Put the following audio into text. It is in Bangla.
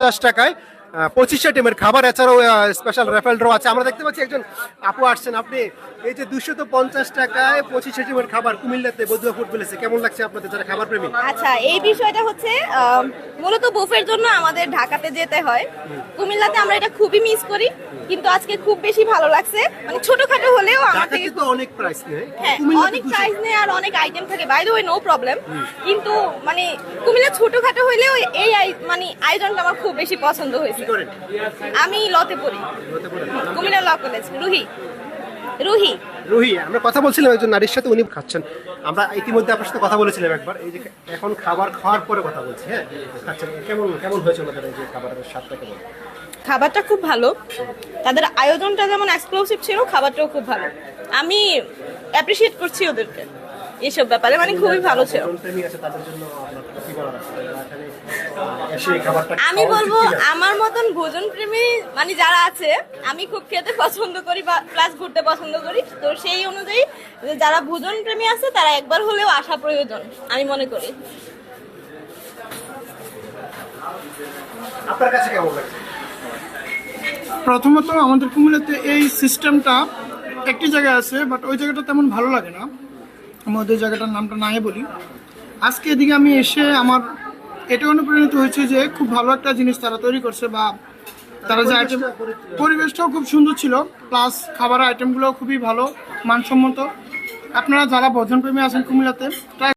পঞ্চাশ টাকায় পঁচিশ টিমের খাবার এছাড়াও স্পেশাল রেফেল ড্র আছে। আমরা দেখতে পাচ্ছি একজন আপু আসছেন। আপনি এই যে দুশো তো পঞ্চাশ টাকায় পঁচিশ টিমের খাবার কুমিল্লাতে বদুয়া ফুড পেলেছে কেমন লাগছে আপনাদের যারা খাবার প্রেমী? আচ্ছা এই বিষয়টা হচ্ছে মূলত বুফের জন্য আমাদের ঢাকাতে যেতে হয়। কুমিল্লাতে আমরা এটা খুবই মিস করি কিন্তু আজকে খুব বেশি ভালো লাগছে। মানে ছোটখাটো হলেও ঢাকাতে তো অনেক প্রাইস নেই হ্যাঁ অনেক প্রাইস নেই আর অনেক আইটেম থাকে। By the way no problem কিন্তু মানে কুমিল্লা ছোটখাটো হলেও এই মানে আয়োজনটা আমার খুব বেশি পছন্দ হয়েছে। আমি লতে পড়ি। Comilla law college Ruhi. Ruhi. Ruhi আমরা কথা বলছিলাম একজন নারীর সাথে উনি খাচ্ছেন। আমরা ইতিমধ্যে আপনার সাথে কথা বলেছিলাম একবার এই যে এখন খাবার খাওয়ার পরে কথা বলছি হ্যাঁ? খাচ্ছেন কেমন কেমন হয়েছে ওনাদের এই যে খাবারের স্বাদটা কেমন? খাবারটা খুব ভালো। তাদের আয়োজনটা যেমন এক্সক্লুসিভ ছিল খাবারটাও খুব ভালো। আমি অ্যাপ্রিসিয়েট করছি ওদেরকে। এইসব ব্যাপারে মানে খুবই ভালো ছিল। আমি বলব আমার মতন ভোজন প্রেমী মানে যারা আছে আমি খুব খেতে পছন্দ করি বা প্লাস ঘুরতে পছন্দ করি। তো সেই অনুযায়ী যারা ভোজন প্রেমী আছে তারা একবার হলেও আসা প্রয়োজন আমি মনে করি। আপনার কাছে কেমন লাগছে? প্রথমত আমাদের কুমিল্লাতে এই সিস্টেমটা একটি জায়গায় আছে বাট ওই জায়গাটা তেমন ভালো লাগে না। আমি ওদের জায়গাটার নামটা নাই বলি। আজকে এদিকে আমি এসে আমার এটা অনুপ্রাণিত হয়েছে যে খুব ভালো একটা জিনিস তারা তৈরি করছে বা তারা যে আইটেম পরিবেশটাও খুব সুন্দর ছিল প্লাস খাবার আইটেমগুলো খুবই ভালো, মানসম্মত। আপনারা যারা ভোজনপ্রেমী আছেন কুমিল্লাতে